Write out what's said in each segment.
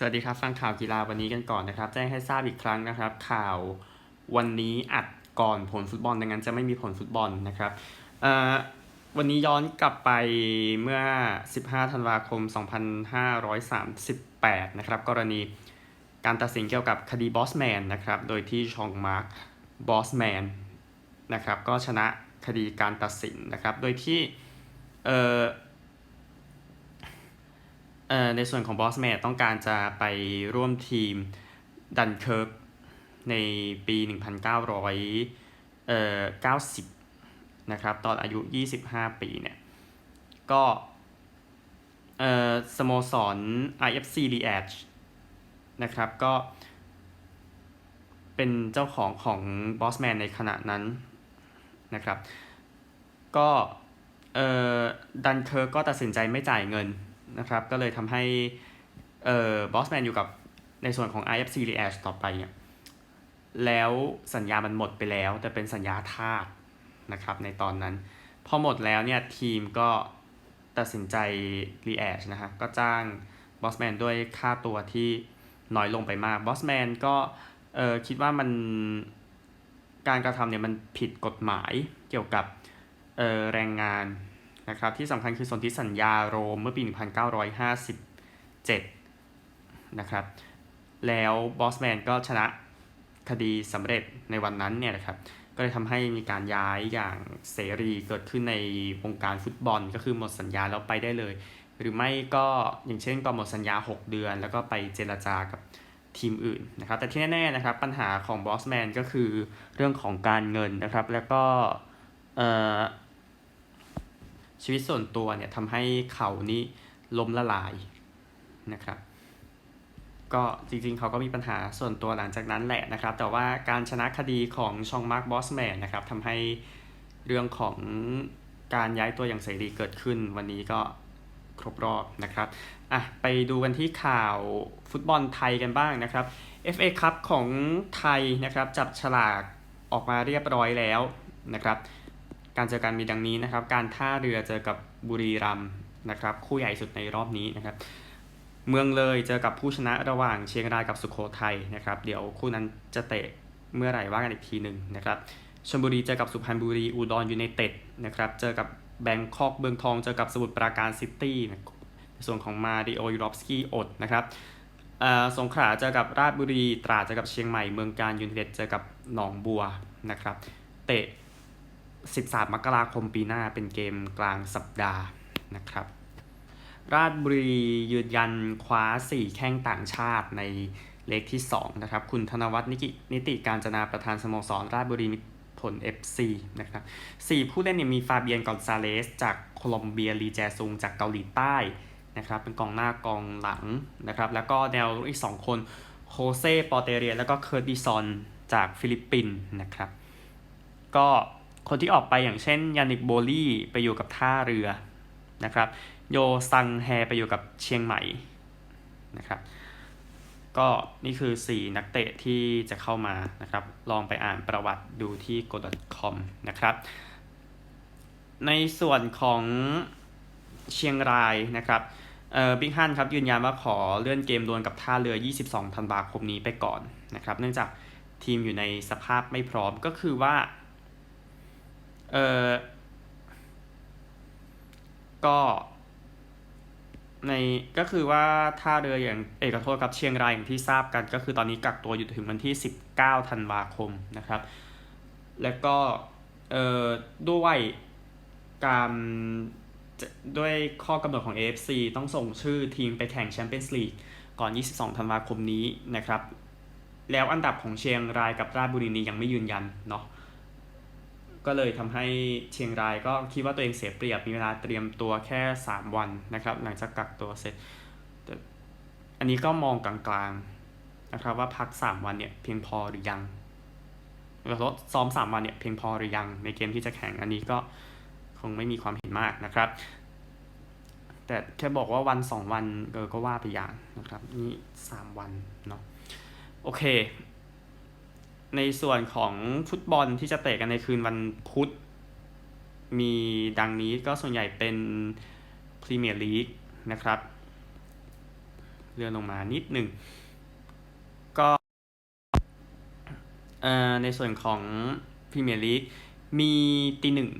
สวัสดีครับ ฟังข่าวกีฬาวันนี้กันก่อนนะครับ แจ้งให้ทราบอีกครั้งนะครับ ข่าววันนี้อัดก่อนผลฟุตบอลดังนั้นจะไม่มีผลฟุตบอลนะครับวันนี้ย้อนกลับไปเมื่อ 15 ธันวาคม 2538 นะครับ กรณีการตัดสินเกี่ยวกับคดีบอสแมนนะครับ โดยที่ชองมาร์คบอสแมนนะครับ ก็ชนะคดีการตัดสินนะครับ โดยที่เอ่อ ในส่วนของบอสแมนต้องการจะไปร่วมทีมดันเคิร์กในปี 1990 นะครับ ตอนอายุ 25 ปีเนี่ย ก็สโมสร IFC l e a g e นะครับ ก็เป็นเจ้าของของบอสแมนในขณะนั้นนะครับ ก็ดันเคิร์กก็ตัดสินใจไม่จ่ายเงิน นะครับ ก็เลยทำให้เอ่อบอสแมนอยู่กับในส่วนของ IFC r e a c h ต่อไปเนี่ยแล้วสัญญามันหมดไปแล้ว แต่เป็นสัญญาทาสนะครับในตอนนั้น พอหมดแล้วเนี่ยทีมก็ตัดสินใจ r e a c h นะฮะก็จ้างบอสแมนด้วยค่าตัวที่น้อยลงไปมากบอสแมนก็เออคิดว่ามันการกระทำเนี่ยมันผิดกฎหมายเกี่ยวกับแรงงาน นะครับที่สำคัญคือสนธิสัญญาโรมเมื่อปี 1957 นะครับ แล้วบอสแมนก็ชนะคดีสำเร็จในวันนั้นเนี่ยนะครับ ก็เลยทำให้มีการย้ายอย่างเสรีเกิดขึ้นในวงการฟุตบอล ก็คือหมดสัญญาแล้วไปได้เลย หรือไม่ก็อย่างเช่นก็หมดสัญญา 6 เดือน แล้วก็ไปเจรจากับทีมอื่นนะครับ แต่ที่แน่ๆนะครับปัญหาของบอสแมนก็คือเรื่องของการเงินนะครับ แล้วก็เอ่อ ชีวิตส่วนตัวเนี่ยทำให้เขานี่ล้มละลายนะครับ ก็จริงๆ เขาก็มีปัญหาส่วนตัวหลังจากนั้นแหละนะครับ แต่ว่าการชนะคดีของชองมาร์คบอสแมนนะครับทำให้เรื่องของการย้ายตัวอย่างเสรีเกิดขึ้น วันนี้ก็ครบรอบนะครับอะไปดูกันที่ข่าวฟุตบอลไทยกันบ้างนะครับ FA คัพของไทยนะครับจับฉลากออกมาเรียบร้อยแล้วนะครับ การเจอกันมีดังนี้นะครับ การท่าเรือเจอกับบุรีรัมย์นะครับ คู่ใหญ่สุดในรอบนี้นะครับ เมืองเลยเจอกับผู้ชนะระหว่างเชียงรายกับสุโขทัยนะครับ เดี๋ยวคู่นั้นจะเตะเมื่อไหร่ว่ากันอีกทีหนึ่งนะครับชลบุรีเจอกับสุพรรณบุรีอุดรยูไนเต็ดนะครับเจอกับแบงคอกเบืองทองเจอกับสมุทรปราการซิตี้ในส่วนของมาริโอยูรอฟสกี้อดนะครับสงขลาเจอกับราชบุรีตราดเจอกับเชียงใหม่เมืองการยูไนเต็ดเจอกับหนองบัวนะครับ เตะ 13 มกราคมปีหน้าเป็นเกมกลางสัปดาห์นะครับ ราชบุรียืนยันคว้า 4 แข้งต่างชาติในเลขที่ 2 นะครับ คุณธนวัฒน์นิกินิติการจนาประธานสโมสร ราชบุรีมิตรผล FC นะครับ4ผู้เล่นเนี่ยมีฟาเบียนกอนซาเลส จากโคลอมเบียลีแจซุงจากเกาหลีใต้นะครับเป็นกองหน้ากองหลังนะครับแล้วก็แนวอีก 2 คนโคเซ่ปอเตเรีย แล้วก็เคิร์ดิซอนจากฟิลิปปินส์นะครับก็ คนที่ออกไปอย่างเช่นยานิกโบลี่ไปอยู่กับท่าเรือนะครับโยซังแฮไปอยู่กับเชียงใหม่นะครับก็นี่คือ 4 นักเตะที่จะเข้ามานะครับ ลองไปอ่านประวัติดูที่ go.com นะครับ ในส่วนของเชียงรายนะครับเอ่อบิ๊กฮันครับยืนยันว่าขอเลื่อนเกมดวลกับท่าเรือ 22 ธันวาคมนี้ไปก่อนนะครับ เนื่องจากทีมอยู่ในสภาพไม่พร้อมก็คือว่า เออก็ในก็คือว่าท่าเรืออย่างเอกโทษกับเชียงรายอย่างที่ทราบกัน ก็คือตอนนี้กักตัวอยู่ถึงวันที่ 19ธันวาคมนะครับ แล้วก็เอ่อด้วยการด้วยข้อกำหนดของ AFC ต้องส่งชื่อทีมไปแข่งแชมเปี้ยนส์ลีกก่อน 22ธันวาคมนี้นะครับ แล้วอันดับของเชียงรายกับราชบุรีนี้ยังไม่ยืนยันเนาะ ก็เลยทำให้เชียงรายก็คิดว่าตัวเองเสียเปรียบมีเวลาเตรียมตัวแค่ 3 วันนะครับ หลังจากกักตัวเสร็จ อันนี้ก็มองกลางๆนะครับว่าพัก 3 วันเนี่ยเพียงพอหรือยังแล้วซ้อม 3 วันเนี่ยเพียงพอหรือยัง ในเกมที่จะแข่งอันนี้ก็คงไม่มีความเห็นมากนะครับ แต่แค่บอกว่าวัน 2 วันเออก็ว่าไปอย่างนะครับ นี่ 3 วันเนาะโอเค ในส่วนของฟุตบอลที่จะเตะกันในคืนวันพุธ มีดังนี้ก็ส่วนใหญ่เป็นพรีเมียร์ลีกนะครับเลื่อนลงมานิดหนึ่งก็ในส่วนของพรีเมียร์ลีกมีตีหนึ่ง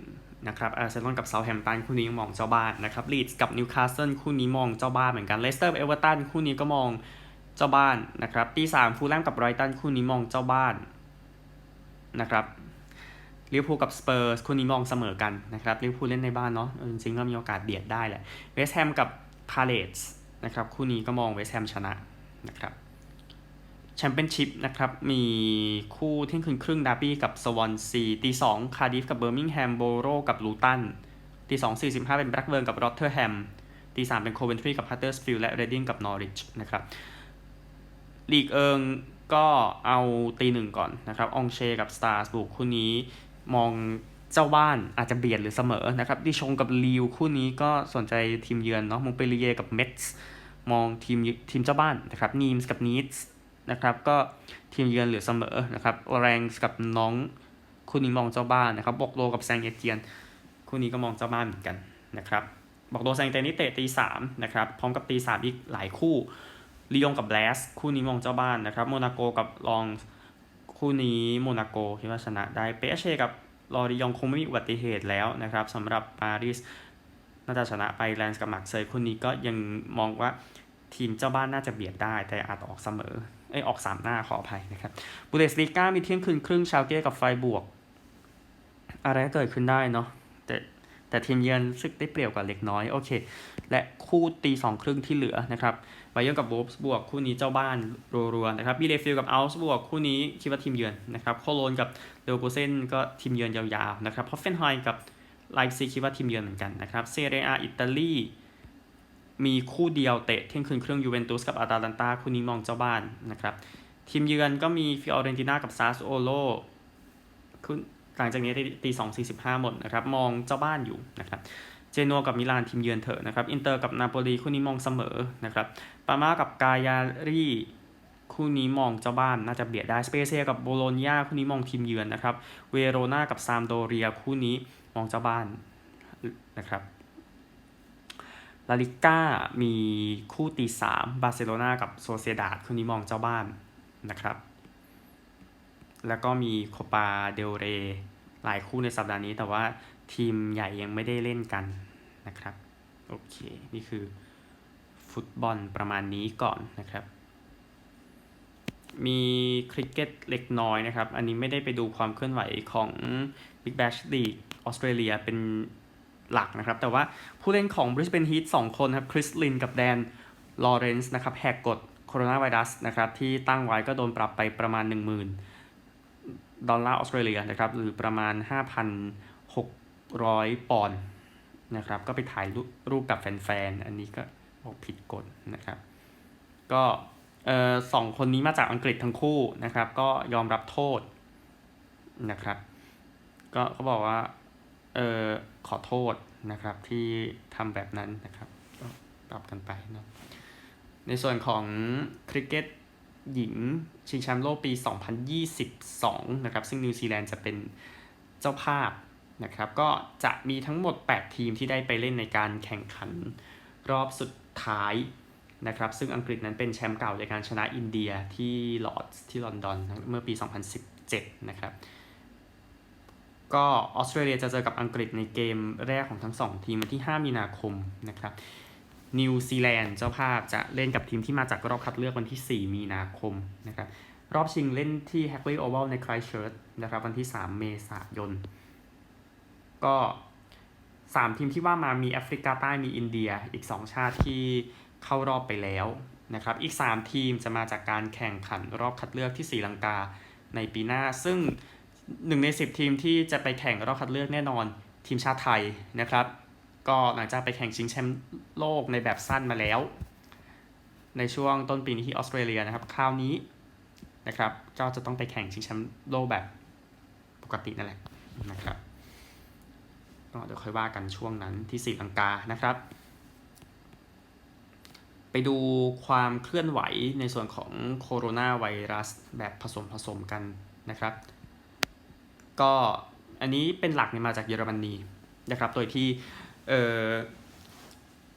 นะครับอาร์เซนอลกับเซาแฮมป์ตันคู่นี้มองเจ้าบ้านนะครับลีดส์กับนิวคาสเซิลคู่นี้มองเจ้าบ้านเหมือนกันเลสเตอร์เอเวอร์ตันคู่นี้ก็มองเจ้าบ้านนะครับตีสามฟูลแลมกับไรตันคู่นี้มองเจ้าบ้าน นะครับลิเวอร์พูลกับสเปอร์สคู่นี้มองเสมอกันนะครับลิเวอร์พูลเล่นในบ้านเนาะจริงๆก็มีโอกาสเบียดได้แหละเวสต์แฮมกับพาเลตส์นะครับคู่นี้ก็มองเวสต์แฮมชนะนะครับแชมเปี้ยนชิพนะครับมีคู่เที่ยงคืนครึ่งดาร์บี้กับสวอนซีตีสองคาร์ดิฟกับเบอร์มิงแฮมโบโรกับลูตันตีสองสี่สิบห้าเป็นแบล็กเบิร์นกับรอตเทอร์แฮมตีสามเป็นโคเวนทรีกับฮัตเตอร์สฟิลด์และเรดดิ้งกับนอริชนะครับลีกเอิง ก็เอาตีหนึ่งก่อนนะครับองเชกับสตาร์สบุกคู่นี้มองเจ้าบ้านอาจจะเบียดหรือเสมอนะครับดิชงกับลิวคู่นี้ก็สนใจทีมเยือนเนาะมงเปรีเยกับเมทส์มองทีมทีมเจ้าบ้านนะครับนีมส์กับนีดส์นะครับก็ทีมเยือนเหลือเสมอนะครับแรงกับน้องคู่นี้มองเจ้าบ้านนะครับบอกโลกับแซงเอเจียนคู่นี้ก็มองเจ้าบ้านเหมือนกันนะครับบอกโลแซงเตนี่เตะตีสามนะครับพร้อมกับตีสามอีกหลายคู่ ลียงกับแบลสคู่นี้มองเจ้าบ้านนะครับ โมนาโกกับลองคู่นี้โมนาโกคิดว่าชนะได้ เปเชกับลอริยองคงไม่มีอุบัติเหตุแล้วนะครับสำหรับปารีสน่าจะชนะไปแลนส์กับมักเซย์คู่นี้ก็ยังมองว่าทีมเจ้าบ้านน่าจะเบียดได้ แต่อาจออกเสมอไอออกสามหน้าขออภัยนะครับบูเดสลีกามีเที่ยงคืนครึ่งชาวเก้กับไฟบวก อะไรก็เกิดขึ้นได้เนาะแต่แต่ทีมเยือนรู้สึกได้เปรียบกว่าเล็กน้อยโอเค และคู่ตีสองครึ่งที่เหลือนะครับ เยอร์กับโวลฟส์บวกคู่นี้เจ้าบ้านรัวๆนะครับบีเลฟิลกับอัลส์บวกคู่นี้คิดว่าทีมเยือนนะครับโคโลนกับเลโกเซนก็ทีมเยือนยาวๆนะครับฮอฟเฟนไฮกับไลฟ์ซีคิดว่าทีมเยือนเหมือนกันนะครับเซเรียอิตาลีมีคู่เดียวเตะเที่ยงคืนเครึ่องยูเวนตุสกับอาตาลันตาคู่นี้มองเจ้าบ้านนะครับทีมเยือนก็มีฟิออเรนติน่ากับซาสโอโลคุณหลังจากนี้ตีสองสี่สิบห้าหมดนะครับมองเจ้าบ้านอยู่นะครับ จนัวกับมิลานทีมเยือนเถอะนะครับ อินเตอร์กับนาโปลีคู่นี้มองเสมอนะครับ ปามากับกายารีคู่นี้มองเจ้าบ้านน่าจะเบียดได้สเปเซียกับโบโลญญาคู่นี้มองทีมเยือนนะครับ เวโรนากับซามโดเรียคู่นี้มองเจ้าบ้านนะครับ ลาลิก้ามีคู่ตีสามบาร์เซโลนากับโซเซดาดคู่นี้มองเจ้าบ้านนะครับ แล้วก็มีโคปาเดลเรหลายคู่ในสัปดาห์นี้แต่ว่าทีมใหญ่ยังไม่ได้เล่นกัน นะครับ โอเค นี่คือฟุตบอลประมาณนี้ก่อนนะครับ มีคริกเก็ตเล็กน้อยนะครับ อันนี้ไม่ได้ไปดูความเคลื่อนไหวของ Big Bash League ออสเตรเลียเป็นหลักนะครับ แต่ว่าผู้เล่นของ Brisbane Heat 2 คนครับ คริสลินกับแดน ลอเรนซ์นะครับแหกกฎโคโรนาไวรัสนะครับ ที่ตั้งไว้ก็โดนปรับไปประมาณ 10,000 ดอลลาร์ออสเตรเลียนะครับ หรือประมาณ 5,600 ปอนด์ นะครับ ก็ไปถ่ายรูปรูปกับแฟนๆ อันนี้ก็บอกผิดกฎนะครับ ก็เออสองคนนี้มาจากอังกฤษทั้งคู่นะครับ ก็ยอมรับโทษนะครับ ก็เขาบอกว่าเออขอโทษนะครับที่ทำแบบนั้นนะครับก็ปรับกันไปเนาะในส่วนของคริกเก็ตหญิงชิงแชมป์โลกปี 2022 นะครับ ซึ่งนิวซีแลนด์จะเป็นเจ้าภาพ นะครับก็จะมีทั้งหมด 8 ทีมที่ได้ไปเล่นในการแข่งขันรอบสุดท้ายนะครับซึ่งอังกฤษนั้นเป็นแชมป์เก่าในการชนะอินเดียที่ลอร์ดที่ลอนดอนเมื่อปี 2017 นะครับก็ออสเตรเลียจะเจอกับอังกฤษในเกมแรกของทั้งสองทีมวันที่ 5 มีนาคมนะครับนิวซีแลนด์เจ้าภาพจะเล่นกับทีมที่มาจากรอบคัดเลือกวันที่ 4 มีนาคมนะครับรอบชิงเล่นที่ h a c k l e y Oval ใน Christchurch นะครับวันที่ 3 เมษายน ก็3ทีมที่ว่ามามีแอฟริกาใต้มีอินเดียอีก2ชาติที่เข้ารอบไปแล้วนะครับ อีก 3 ทีมจะมาจากการแข่งขันรอบคัดเลือกที่ศรีลังกาในปีหน้า ซึ่ง 1 ใน 10 ทีมที่จะไปแข่งรอบคัดเลือกแน่นอนทีมชาติไทยนะครับ ก็หลังจากไปแข่งชิงแชมป์โลกในแบบสั้นมาแล้ว ในช่วงต้นปีนี้ที่ออสเตรเลียนะครับ คราวนี้นะครับก็จะต้องไปแข่งชิงแชมป์โลกแบบปกตินั่นแหละนะครับ ก็เดี๋ยวค่อยว่ากันช่วงนั้นที่ศรีลังกานะครับ ไปดูความเคลื่อนไหวในส่วนของโคโรนาไวรัสแบบผสมผสมกันนะครับ ก็อันนี้เป็นหลักเนี่ยมาจากเยอรมนีนะครับ โดยที่เออ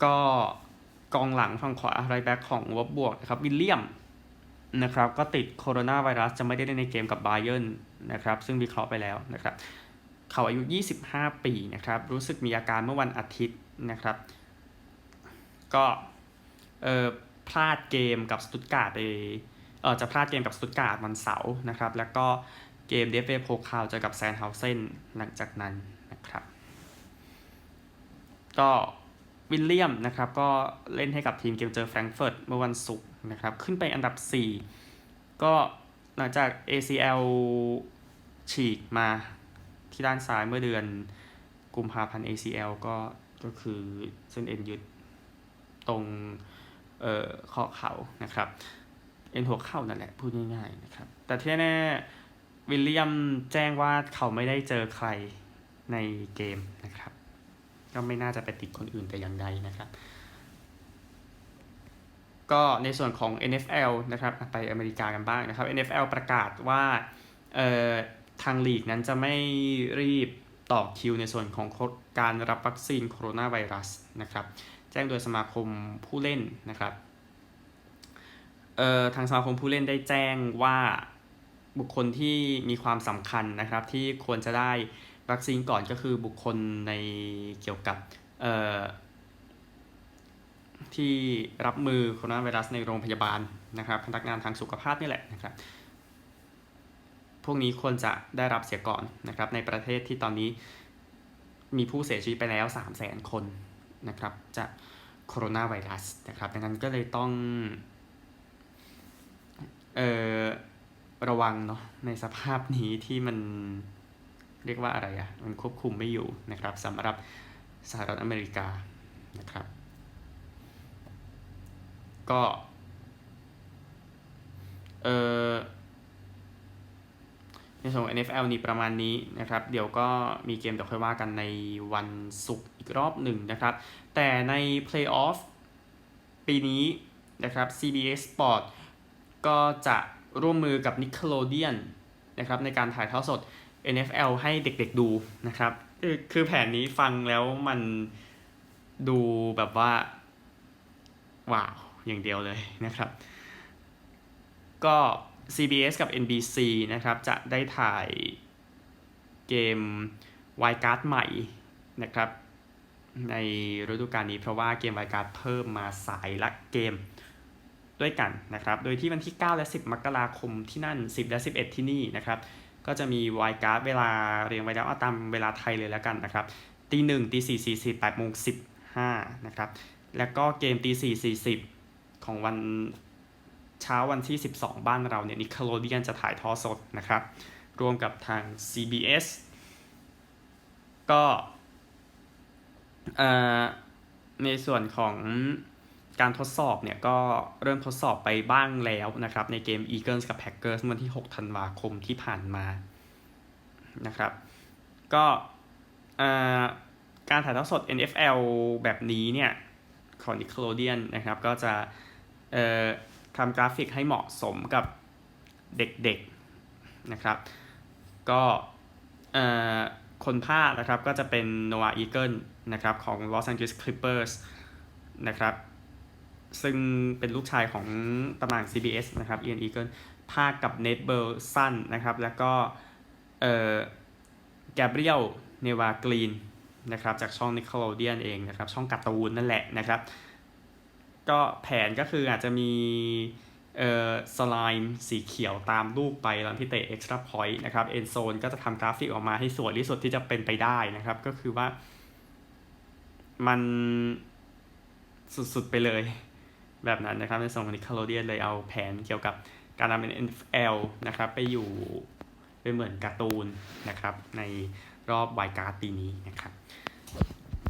ก็กองหลังฝั่งขวาไรแบ็กของวบบวกนะครับวิลเลียมนะครับก็ติดโคโรนาไวรัสจะไม่ได้เล่นในเกมกับบาเยิร์นนะครับซึ่งวิเคราะห์ไปแล้วนะครับ เขาอายุ 25 ปีนะครับ รู้สึกมีอาการเมื่อวันอาทิตย์นะครับ ก็เออพลาดเกมกับสตุตการ์ดไปเออจะพลาดเกมกับสตุตการ์ดวันเสาร์นะครับ แล้วก็เกมเดฟเฟโพคาวเจอกับแซนเฮาเซนหลังจากนั้นนะครับก็วิลเลียมนะครับก็เล่นให้กับทีมเกมเจอแฟรงก์เฟิร์ตเมื่อวันศุกร์นะครับขึ้นไปอันดับ 4 ก็หลังจาก ACL ฉีกมา ที่ด้านซ้ายเมื่อเดือนกุมภาพันธ์ ACL ก็ก็คือเส้นเอ็นยึดตรงเอ่อข้อเข่านะครับ เอ็นหัวเข่านั่นแหละพูดง่ายๆนะครับ แต่ที่แน่วิลเลียมแจ้งว่าเขาไม่ได้เจอใครในเกมนะครับ ก็ไม่น่าจะไปติดคนอื่นแต่อย่างใดนะครับ ก็ในส่วนของ NFL นะครับ ไปอเมริกากันบ้างนะครับ NFL ประกาศว่าเอ่อ ทางลีกนั้นจะไม่รีบต่อคิวในส่วนของการรับวัคซีนโคโรนาไวรัสนะครับ แจ้งโดยสมาคมผู้เล่นนะครับเอ่อทางสมาคมผู้เล่นได้แจ้งว่าบุคคลที่มีความสำคัญนะครับที่ควรจะได้วัคซีนก่อนก็คือบุคคลในเกี่ยวกับเอ่อที่รับมือโคโรนาไวรัสในโรงพยาบาลนะครับ พนักงานทางสุขภาพนี่แหละนะครับ พวกนี้ควรจะได้รับเสียก่อนนะครับ ในประเทศที่ตอนนี้มีผู้เสียชีวิตไปแล้ว 3 0 0 0 0 0 คนนะครับจากโคโรนาไวรัสนะครับ ดังนั้นก็เลยต้องเอ่อระวังเนาะในสภาพนี้ที่มันเรียกว่าอะไรอะ่ะ มันควบคุมไม่อยู่นะครับสำหรับสหรัฐอเมริกานะครับ ก็เอ่อ ในส่วนของ NFL นี่ประมาณนี้นะครับ เดี๋ยวก็มีเกมเดี๋ยวค่อยว่ากันในวันศุกร์อีกรอบหนึ่งนะครับ แต่ใน Playoff ปีนี้นะครับ CBS Sport ก็จะร่วมมือกับ Nickelodeon นะครับในการถ่ายทอดสด NFL ให้เด็กๆดูนะครับ คือคือแผนนี้ฟังแล้วมันดูแบบว่า ว้าว อย่างเดียวเลยนะครับ ก็ CBS กับ NBC นะครับ จะได้ถ่ายเกม y Card ใหม่นะครับ ในฤดูกาลนี้เพราะว่าเกม y Card เพิ่มมาสายละเกมด้วยกันนะครับ โดยที่วันที่ 9 และ 10 มกราคมที่นั่น 10 และ 11 ที่นี่นะครับ ก็จะมี y Card เวลาเรียงไว้แล้วเอาตามเวลาไทยเลยแล้วกันนะครับตีหนึ่งตีสี่สี่สิบแปดโมงสิบห้านะครับ แล้วก็เกมตีสี่สี่สิบของวัน เช้าวันที่ 12 บ้านเราเนี่ยนิคโลเดียนจะถ่ายทอดสดนะครับรวมกับทาง CBS ก็ในส่วนของการทดสอบเนี่ยก็เริ่มทดสอบไปบ้างแล้วนะครับ ในเกม Eagles กับ Packers เมื่อที่ 6 ธันวาคมที่ผ่านมานะครับ ก็การถ่ายทอดสด NFL แบบนี้เนี่ยของ Nickelodeon นะครับ ก็จะ ทำกราฟิกให้เหมาะสมกับเด็กๆนะครับ ก็คนภาคนะครับก็จะเป็นโนอาอีเกิลนะครับของ Los Angeles Clippers นะครับซึ่งเป็นลูกชายของตำนาน CBS นะครับเอียนอีเกิลภาคกับเนทเบลสันนะครับ แล้วก็เอ่อแกเบรียลเนวากรีนนะครับ จากช่อง Nickelodeon เองนะครับ ช่องการ์ตูนนั่นแหละนะครับ ก็แผนก็คืออาจจะมีเอ่อสไลม์สีเขียวตามลูกไปตอนที่เตะเอ็กซ์ตร้าพอยต์นะครับเอ็นโซนก็จะทำกราฟิกออกมาให้สวยที่สุดที่จะเป็นไปได้นะครับ ก็คือว่ามันสุด ๆ ไปเลยแบบนั้นนะครับ ในส่วนของนิคาโลเดียนเลยเอาแผนเกี่ยวกับการนำเป็น NFL นะครับ ไปอยู่เป็นเหมือนการ์ตูนนะครับ ในรอบไวการ์ดปีนี้นะครับ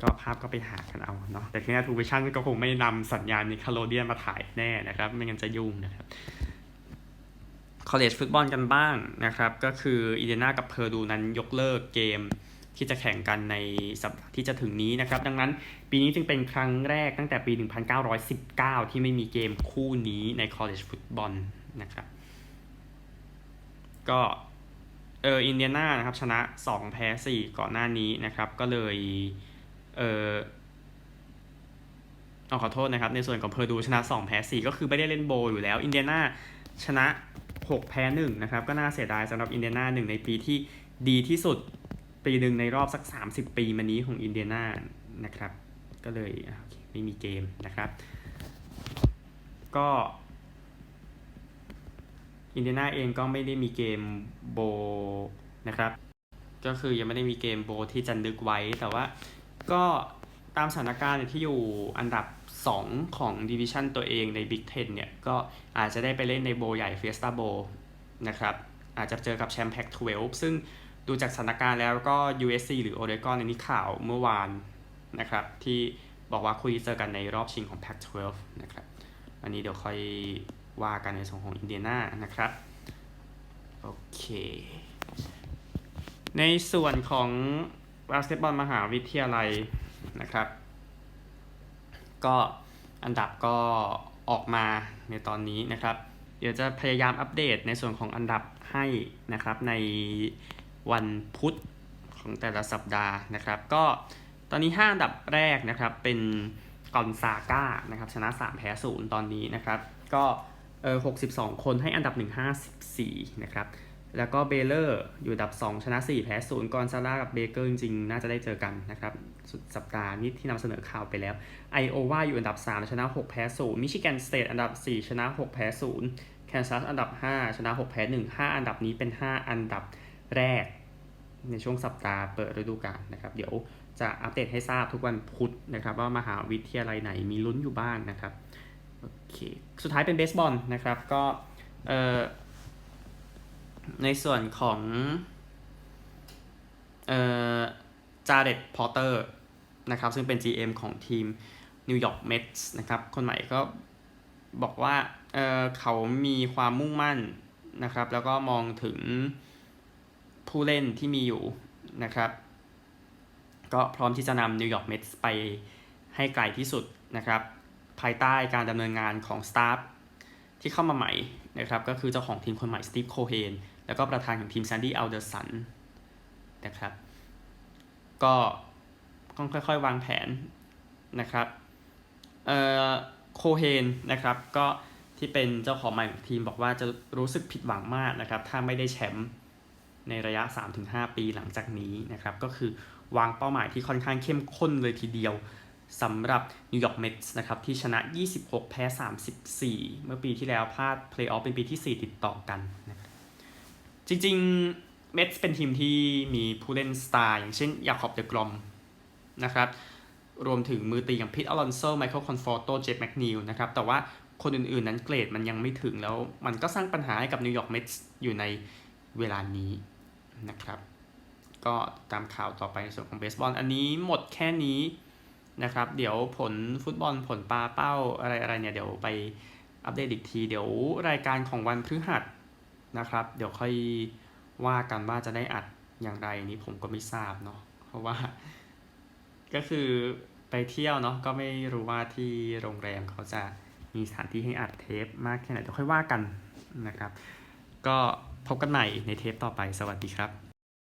ก็ภาพก็ไปหากันเอาเนาะแต่ที่นี่ทูวิชั่นก็คงไม่นำสัญญาณนิคาโลเดียนมาถ่ายแน่นะครับ ไม่งั้นจะยุ่งนะครับคอลเลจฟุตบอลกันบ้างนะครับ ก็คืออีเดนากับเพอร์ดูนั้นยกเลิกเกมที่จะแข่งกันในสัปดาห์ที่จะถึงนี้นะครับ ดังนั้นปีนี้จึงเป็นครั้งแรกตั้งแต่ปี 1919 ที่ไม่มีเกมคู่นี้ในคอลเลจฟุตบอลนะครับ ก็เอออินเดียนานะครับชนะ 2 แพ้ 4 ก่อนหน้านี้นะครับ ก็เลย เออเอาขอโทษนะครับ ในส่วนของเพอร์ดูชนะ 2 แพ้ 4 ก็คือไม่ได้เล่นโบว์อยู่แล้ว อินเดียนาชนะ 6 แพ้ 1 นะครับ ก็น่าเสียดายสำหรับอินเดียนาหนึ่งในปีที่ดีที่สุดปีหนึ่งในรอบสัก 30 ปีมานี้ของอินเดียนานะครับ ก็เลยไม่มีเกมนะครับ ก็อินเดียนาเองก็ไม่ได้มีเกมโบว์นะครับ ก็คือยังไม่ได้มีเกมโบว์ที่จะนึกไว้แต่ว่า ก็ตามสถานการณ์ที่อยู่อันดับ 2 ของดิวิชันตัวเองใน Big Ten เนี่ย ก็อาจจะได้ไปเล่นในโบใหญ่ Fiesta Bowl นะครับ อาจจะเจอกับแชมป์แพ็ก12 ซึ่งดูจากสถานการณ์แล้วก็ USC หรือ Oregon ในนี้ข่าวเมื่อวานนะครับ ที่บอกว่าคุยเจอกันในรอบชิงของ Pac 12นะครับ อันนี้เดี๋ยวค่อยว่ากันในส่วนของอินเดียนานะครับ โอเค ในส่วนของ บาสเกตบอลมหาวิทยาลัยนะครับ ก็อันดับก็ออกมาในตอนนี้นะครับ เดี๋ยวจะพยายามอัปเดตในส่วนของอันดับให้นะครับในวันพุธของแต่ละสัปดาห์นะครับ ก็ตอนนี้ 5 อันดับแรกนะครับเป็นกอนซาก้านะครับชนะ 3 แพ้ 0 ตอนนี้นะครับ ก็เออ62 คนให้อันดับ 1 54 นะครับ แล้วก็เบเลอร์อยู่อันดับ 2 ชนะ 4 แพ้0กอนซาร่ากับเบเกอร์จริงๆ น่าจะได้เจอกันนะครับสุดสัปดาห์นี้ที่นำเสนอข่าวไปแล้วไอโอวาอยู่อันดับ 3 ชนะ 6 แพ้0มิชิแกนสเตทอันดับ 4 ชนะ 6 แพ้0แคนซัสอันดับ 5 ชนะ 6 แพ้1 5 อันดับนี้เป็น 5 อันดับแรก ในช่วงสัปดาห์เปิดฤดูกาลนะครับเดี๋ยวจะอัปเดตให้ทราบทุกวันพุธนะครับว่ามหาวิทยาลัยไหนมีลุ้นอยู่บ้างนะครับโอเคสุดท้ายเป็นเบสบอลนะครับก็เอ่อ ในส่วนของเอ่อจาเรตพอเตอร์นะครับ ซึ่งเป็น GM ของทีมนิวยอร์กเมทส์นะครับ คนใหม่ก็บอกว่าเอ่อเขามีความมุ่งมั่นนะครับ แล้วก็มองถึงผู้เล่นที่มีอยู่นะครับ ก็พร้อมที่จะนำนิวยอร์กเมทส์ไปให้ไกลที่สุดนะครับ ภายใต้การดำเนินงานของสตาฟที่เข้ามาใหม่ นะครับก็คือเจ้าของทีมคนใหม่สตีฟโคเฮนแล้วก็ประธานของทีมแซนดี้อัลเดอร์สันนะครับก็ต้องค่อยๆ วางแผนนะครับเอ่อโคเฮนนะครับก็ที่เป็นเจ้าของใหม่ของทีมบอกว่าจะรู้สึกผิดหวังมากนะครับถ้าไม่ได้แชมป์ในระยะ 3-5 ปีหลังจากนี้นะครับก็คือวางเป้าหมายที่ค่อนข้างเข้มข้นเลยทีเดียว สำหรับนิวยอร์กเมทส์นะครับที่ชนะ 26 แพ้ 34 เมื่อปีที่แล้วพลาดเพลย์ออฟเป็นปีที่ 4 ติดต่อกันนะครับจริงๆเมทส์เป็นทีมที่มีผู้เล่นสไตล์อย่างเช่นยาคอบเดอกรอมนะครับรวมถึงมือตีอย่างพิทอลอนโซไมเคิลคอนฟอร์โตเจฟแมคนิลนะครับแต่ว่าคนอื่นๆนั้นเกรดมันยังไม่ถึงแล้ว มันก็สร้างปัญหาให้กับนิวยอร์กเมทส์อยู่ในเวลานี้นะครับ ก็ตามข่าวต่อไปในส่วนของเบสบอล อันนี้หมดแค่นี้ นะครับ เดี๋ยวผลฟุตบอลผลปลาเป้าอะไรอะไรเนี่ยเดี๋ยวไปอัปเดตอีกที เดี๋ยวรายการของวันพฤหัสนะครับ เดี๋ยวค่อยว่ากันว่าจะได้อัดอย่างไรนี้ผมก็ไม่ทราบเนาะเพราะว่า ก็คือไปเที่ยวเนาะก็ไม่รู้ว่าที่โรงแรมเขาจะมีสถานที่ให้อัดเทปมากแค่ไหนเดี๋ยวค่อยว่ากันนะครับ ก็พบกันใหม่ในเทปต่อไปสวัสดีครับ